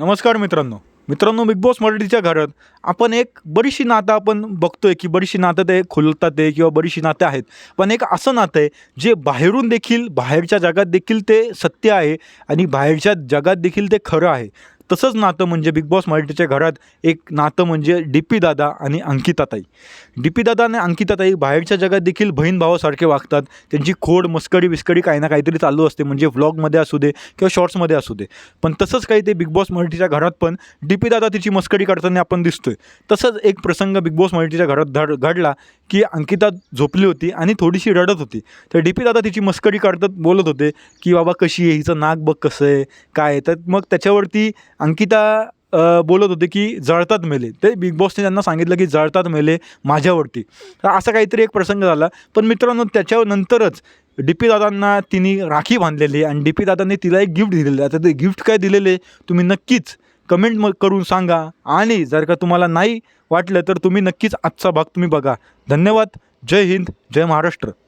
नमस्कार मित्रांनो. मित्रांनो बिग बॉस मराठीच्या घरात आपण एक बरीचशी नातं आपण बघतोय की बरीचशी नातं ते खुलतात आहे किंवा बरीचशी नातं आहेत. पण एक असं नातं आहे जे बाहेरून देखील बाहेरच्या जगात देखील ते सत्य आहे आणि बाहेरच्या जगात देखील ते खरं आहे. तसंच नातं म्हणजे बिग बॉस मराठीच्या घरात एक नातं म्हणजे डी पी दादा आणि अंकिताताई. डी पी दादा आणि अंकिताताई बाहेरच्या जगात देखील बहीण भावासारखे वागतात. त्यांची खोड मस्करी विस्कडी काही ना काहीतरी चालू असते. म्हणजे व्लॉगमध्ये असू दे किंवा शॉर्ट्समध्ये असू दे. पण तसंच काही ते बिग बॉस मराठीच्या घरात पण डी पी दादा तिची मस्करी करताना आपण दिसतोय. तसंच एक प्रसंग बिग बॉस मराठीच्या घरात धड घडला. की अंकिता झोपली होती आणि थोडीशी रडत होती. तर डी पी दादा तिची मस्करी काढतात बोलत होते की बाबा कशी आहे? हिचं नाक बघ कसं आहे? काय आहे? तर मग त्याच्यावरती अंकिता बोलत होते की जळतात मेले. ते बिग बॉसने त्यांना सांगितलं की जळतात मेले माझ्यावरती. तर असा काहीतरी एक प्रसंग झाला. पण मित्रांनो त्याच्यानंतरच डी पी दादांना तिने राखी बांधलेली आहे आणि डी पी दादांनी तिला एक गिफ्ट दिलेलं. आहे आता ते गिफ्ट काय दिलेले? तुम्ही नक्कीच कमेंट म करून सांगा. आणि जर का तुम्हाला नाही वाटलं तर तुम्ही नक्कीच आजचा भाग तुम्ही बघा. धन्यवाद. जय हिंद. जय महाराष्ट्र.